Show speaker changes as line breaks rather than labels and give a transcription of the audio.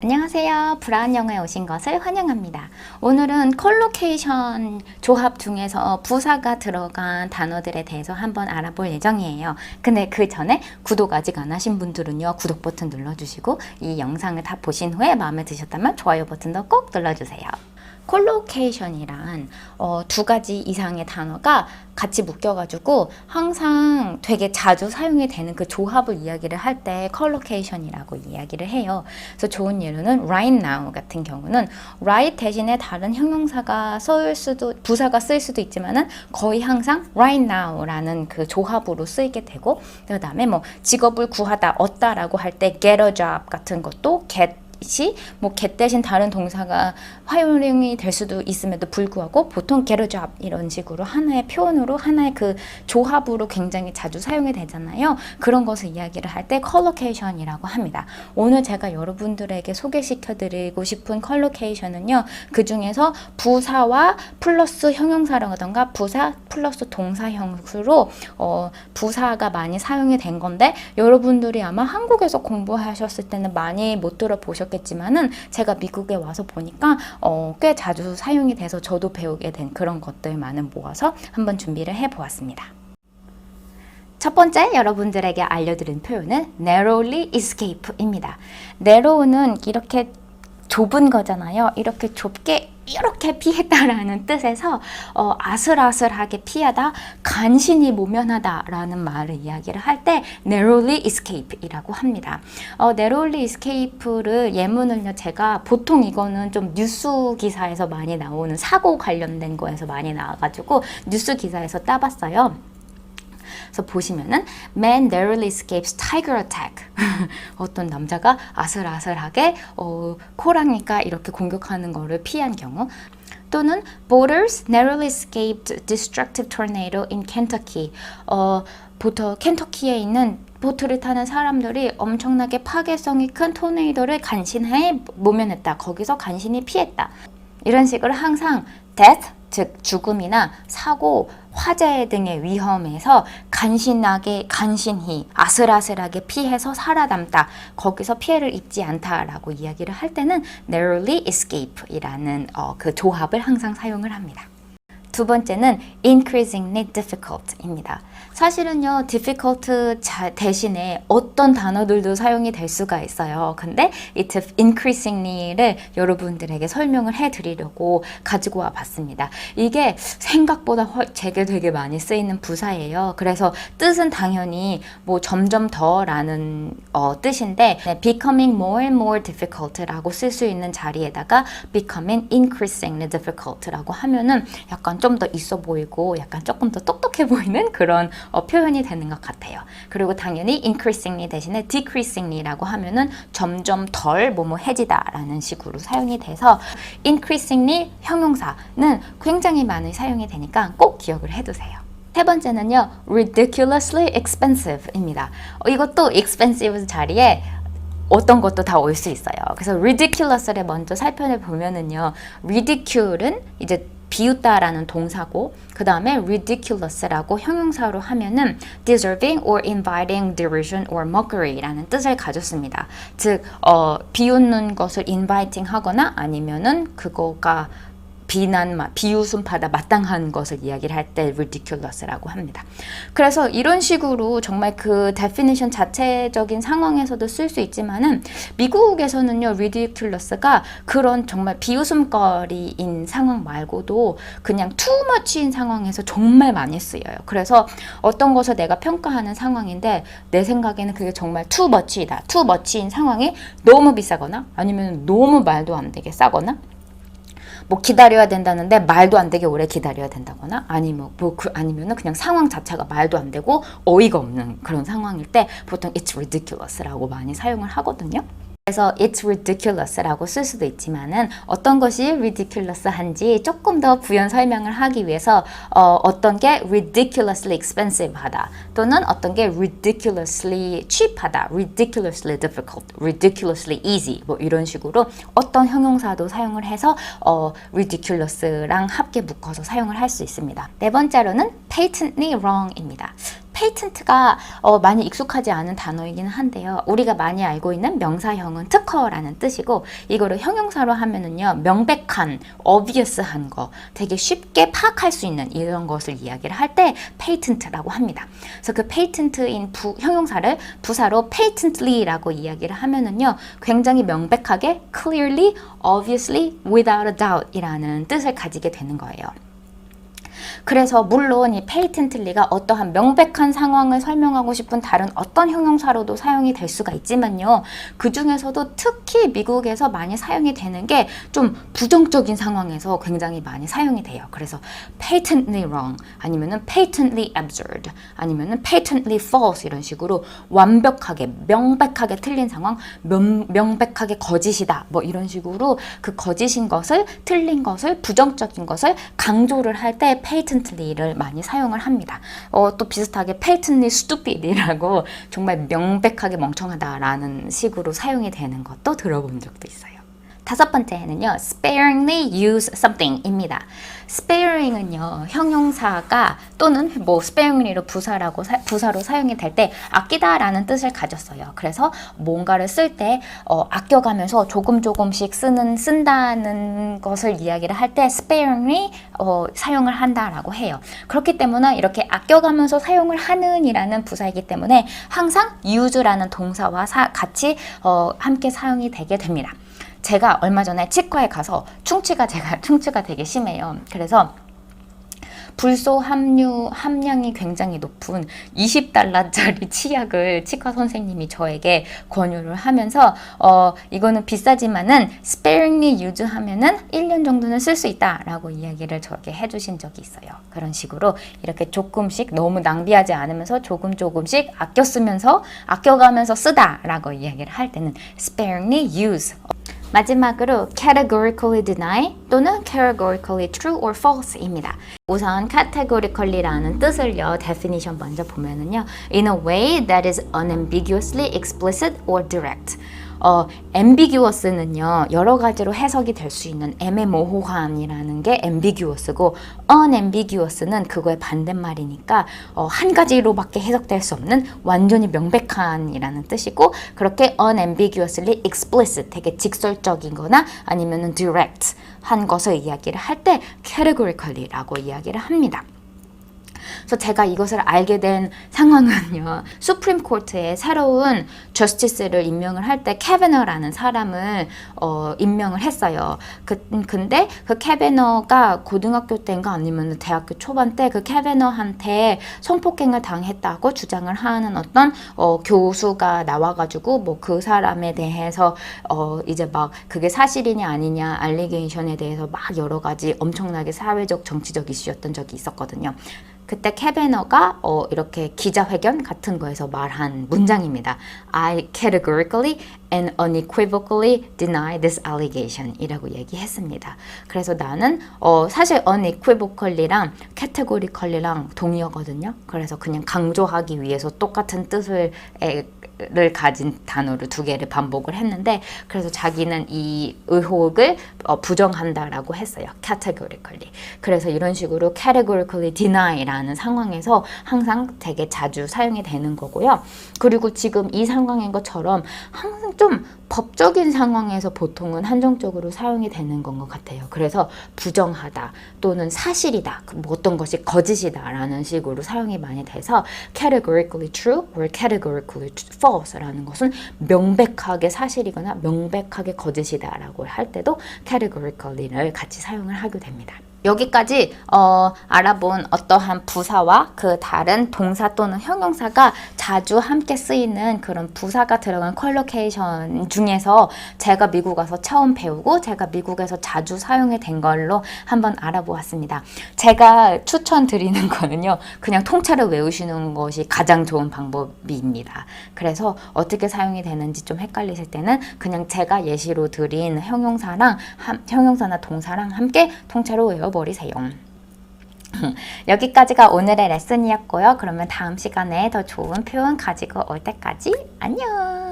안녕하세요. 브라운 영어에 오신 것을 환영합니다. 오늘은 컬로케이션 조합 중에서 부사가 들어간 단어들에 대해서 한번 알아볼 예정이에요. 근데 그 전에 구독 아직 안 하신 분들은요, 구독 버튼 눌러주시고 이 영상을 다 보신 후에 마음에 드셨다면 좋아요 버튼도 꼭 눌러주세요. 콜로케이션이란 어, 두 가지 이상의 단어가 같이 묶여가지고 항상 되게 자주 사용이 되는 그 조합을 이야기를 할 때 컬로케이션이라고 이야기를 해요. 그래서 좋은 예로는 right now 같은 경우는 right 대신에 다른 형용사가 쓸 수도 부사가 쓸 수도 있지만은 거의 항상 right now라는 그 조합으로 쓰이게 되고 그다음에 뭐 직업을 구하다 얻다라고 할 때 get a job 같은 것도 get 시, 뭐 get 대신 다른 동사가 활용이 될 수도 있음에도 불구하고 보통 job 이런 식으로 하나의 표현으로 하나의 그 조합으로 굉장히 자주 사용이 되잖아요. 그런 것을 이야기를 할때 collocation이라고 합니다. 오늘 제가 여러분들에게 소개시켜 드리고 싶은 collocation은요. 그 중에서 부사와 플러스 형용사라던가 부사 플러스 동사 형수로 어, 부사가 많이 사용이 된 건데 여러분들이 아마 한국에서 공부하셨을 때는 많이 못 들어보셨 겠지만은 제가 미국에 와서 보니까 어, 꽤 자주 사용이 돼서 저도 배우게 된 그런 것들만을 모아서 한번 준비를 해 보았습니다. 첫 번째 여러분들에게 알려드린 표현은 narrowly escape입니다. narrow는 이렇게 좁은 거잖아요. 이렇게 좁게 이렇게 피했다라는 뜻에서 어, 아슬아슬하게 피하다, 간신히 모면하다라는 말을 이야기를 할 때 narrowly escape이라고 합니다. 어, narrowly escape를 예문을요 제가 보통 이거는 좀 뉴스 기사에서 많이 나오는 사고 관련된 거에서 많이 나와가지고 뉴스 기사에서 따봤어요. 그래서 보시면은 man narrowly escapes tiger attack. 어떤 남자가 아슬아슬하게 어, 코랑이가 이렇게 공격하는 거를 피한 경우 또는 boaters narrowly escaped destructive tornado in Kentucky. 어, 보통 켄터키에 있는 보트를 타는 사람들이 엄청나게 파괴성이 큰 토네이도를 간신히 모면했다. 거기서 간신히 피했다. 이런 식으로 항상 death 즉 죽음이나 사고, 화재 등의 위험에서 간신하게 간신히 아슬아슬하게 피해서 살아남다. 거기서 피해를 입지 않다라고 이야기를 할 때는 narrowly escape이라는 어, 그 조합을 항상 사용을 합니다. 두 번째는 increasingly difficult입니다. 사실은요, difficult 자, 대신에 어떤 단어들도 사용이 될 수가 있어요. 근데 이 increasingly를 여러분들에게 설명을 해드리려고 가지고 와 봤습니다. 이게 생각보다 훨- 제게 되게 많이 쓰이는 부사예요. 그래서 뜻은 당연히 뭐 점점 더라는 어, 뜻인데 네, becoming more and more difficult라고 쓸 수 있는 자리에다가 becoming increasingly difficult라고 하면은 약간 좀더 있어 보이고 약간 조금 더 똑똑해 보이는 그런 어, 표현이 되는 것 같아요. 그리고 당연히 increasingly 대신에 decreasingly라고 하면은 점점 덜 뭐뭐 해지다라는 식으로 사용이 돼서 increasingly 형용사는 굉장히 많이 사용이 되니까 꼭 기억을 해두세요. 세 번째는요, ridiculously expensive입니다. 어, 이것도 expensive 자리에 어떤 것도 다 올 수 있어요. 그래서 ridiculous를 먼저 살펴내 보면은요, ridicule은 이제 비웃다라는 동사고 그 다음에 ridiculous라고 형용사로 하면은 deserving or inviting derision or mockery라는 뜻을 가졌습니다. 즉 어, 비웃는 것을 inviting 하거나 아니면은 그거가 비난, 비웃음 받아 마땅한 것을 이야기를 할 때 ridiculous라고 합니다. 그래서 이런 식으로 정말 그 definition 자체적인 상황에서도 쓸 수 있지만은 미국에서는요 ridiculous가 그런 정말 비웃음거리인 상황 말고도 그냥 too much인 상황에서 정말 많이 쓰여요. 그래서 어떤 것을 내가 평가하는 상황인데 내 생각에는 그게 정말 too much이다. too much인 상황이 너무 비싸거나 아니면 너무 말도 안 되게 싸거나 뭐 기다려야 된다는데 말도 안 되게 오래 기다려야 된다거나 아니면 뭐 그 아니면은 그냥 상황 자체가 말도 안 되고 어이가 없는 그런 상황일 때 보통 it's ridiculous라고 많이 사용을 하거든요. 그래서 it's ridiculous라고 쓸 수도 있지만은 어떤 것이 ridiculous한지 조금 더 부연 설명을 하기 위해서 어, 어떤 게 ridiculously expensive하다 또는 어떤 게 ridiculously cheap하다, ridiculously difficult, ridiculously easy 뭐 이런 식으로 어떤 형용사도 사용을 해서 어, ridiculous랑 함께 묶어서 사용을 할 수 있습니다. 네 번째로는 patently wrong입니다. 페이턴트가 어, 많이 익숙하지 않은 단어이기는 한데요. 우리가 많이 알고 있는 명사형은 특허라는 뜻이고 이거를 형용사로 하면은요 명백한, obvious한 거, 되게 쉽게 파악할 수 있는 이런 것을 이야기를 할때 patent라고 합니다. 그래서 그 patent인 부, 형용사를 부사로 patently라고 이야기를 하면은요 굉장히 명백하게, clearly, obviously, without a doubt이라는 뜻을 가지게 되는 거예요. 그래서 물론 이 페이텐틀리가 어떠한 명백한 상황을 설명하고 싶은 다른 어떤 형용사로도 사용이 될 수가 있지만요. 그 중에서도 특히 미국에서 많이 사용이 되는 게 좀 부정적인 상황에서 굉장히 많이 사용이 돼요. 그래서 patently wrong 아니면은 patently absurd 아니면은 patently false 이런 식으로 완벽하게 명백하게 틀린 상황, 명, 명백하게 거짓이다 뭐 이런 식으로 그 거짓인 것을 틀린 것을 부정적인 것을 강조를 할 때 patently를 많이 사용을 합니다. 어, 또 비슷하게 patently stupid이라고 정말 명백하게 멍청하다라는 식으로 사용이 되는 것도 들어본 적도 있어요. 다섯 번째는요, sparingly use something입니다. sparing은요, 형용사가 또는 뭐 sparingly로 부사라고 사, 부사로 사용이 될 때 아끼다라는 뜻을 가졌어요. 그래서 뭔가를 쓸때 어, 아껴가면서 조금 조금씩 쓰는 쓴다는 것을 이야기를 할 때 sparingly 어, 사용을 한다라고 해요. 그렇기 때문에 이렇게 아껴가면서 사용을 하는이라는 부사이기 때문에 항상 use라는 동사와 사, 같이 어, 함께 사용이 되게 됩니다. 제가 얼마 전에 치과에 가서 충치가 제가 충치가 되게 심해요. 그래서 불소 함유 함량이 굉장히 높은 20달러짜리 치약을 치과 선생님이 저에게 권유를 하면서 어 이거는 비싸지만은 sparingly use 하면은 1년 정도는 쓸 수 있다라고 이야기를 저에게 해 주신 적이 있어요. 그런 식으로 이렇게 조금씩 너무 낭비하지 않으면서 조금 조금씩 아껴 쓰면서 아껴가면서 쓰다라고 이야기를 할 때는 sparingly use 마지막으로 categorically deny 또는 categorically true or false입니다. 우선 categorically라는 뜻을요, definition 먼저 보면은요, in a way that is unambiguously explicit or direct. 어, ambiguous는요, 여러 가지로 해석이 될 수 있는 애매모호함이라는 게 ambiguous고, unambiguous는 그거의 반대말이니까, 어, 한 가지로밖에 해석될 수 없는 완전히 명백한이라는 뜻이고, 그렇게 unambiguously explicit, 되게 직설적인 거나 아니면은 direct 한 것을 이야기를 할 때 categorically라고 이야기를 합니다. 그래서 제가 이것을 알게 된 상황은요. 수프림 코트에 새로운 저스티스를 임명을 할 때 캐베너라는 사람을 어, 임명을 했어요. 그, 근데 그 캐베너가 고등학교 때인가 아니면 대학교 초반 때 그 캐베너한테 성폭행을 당했다고 주장을 하는 어떤 어, 교수가 나와가지고 뭐 그 사람에 대해서 어, 이제 막 그게 사실이냐 아니냐 알리게이션에 대해서 막 여러 가지 엄청나게 사회적 정치적 이슈였던 적이 있었거든요. 그때 캐베너가 어, 이렇게 기자회견 같은 거에서 말한 문장입니다. I categorically and unequivocally deny this allegation 이라고 얘기했습니다. 그래서 나는 어, 사실 unequivocally랑 categorically랑 동의어거든요. 그래서 그냥 강조하기 위해서 똑같은 뜻을 에, 를 가진 단어를 두 개를 반복을 했는데 그래서 자기는 이 의혹을 어, 부정한다라고 했어요. categorically. 그래서 이런 식으로 categorically deny라는 상황에서 항상 되게 자주 사용이 되는 거고요. 그리고 지금 이 상황인 것처럼 항상 좀 법적인 상황에서 보통은 한정적으로 사용이 되는 건 것 같아요. 그래서 부정하다 또는 사실이다, 뭐 어떤 것이 거짓이다 라는 식으로 사용이 많이 돼서 categorically true or categorically false라는 것은 명백하게 사실이거나 명백하게 거짓이다 라고 할 때도 categorically를 같이 사용을 하게 됩니다. 여기까지 어, 알아본 어떠한 부사와 그 다른 동사 또는 형용사가 자주 함께 쓰이는 그런 부사가 들어간 컬로케이션 중에서 제가 미국 와서 처음 배우고 제가 미국에서 자주 사용이 된 걸로 한번 알아보았습니다. 제가 추천드리는 거는요. 그냥 통째로 외우시는 것이 가장 좋은 방법입니다. 그래서 어떻게 사용이 되는지 좀 헷갈리실 때는 그냥 제가 예시로 드린 형용사랑 함- 형용사나 동사랑 함께 통째로 외워 버리세요. 여기까지가 오늘의 레슨이었고요. 그러면 다음 시간에 더 좋은 표현 가지고 올 때까지 안녕!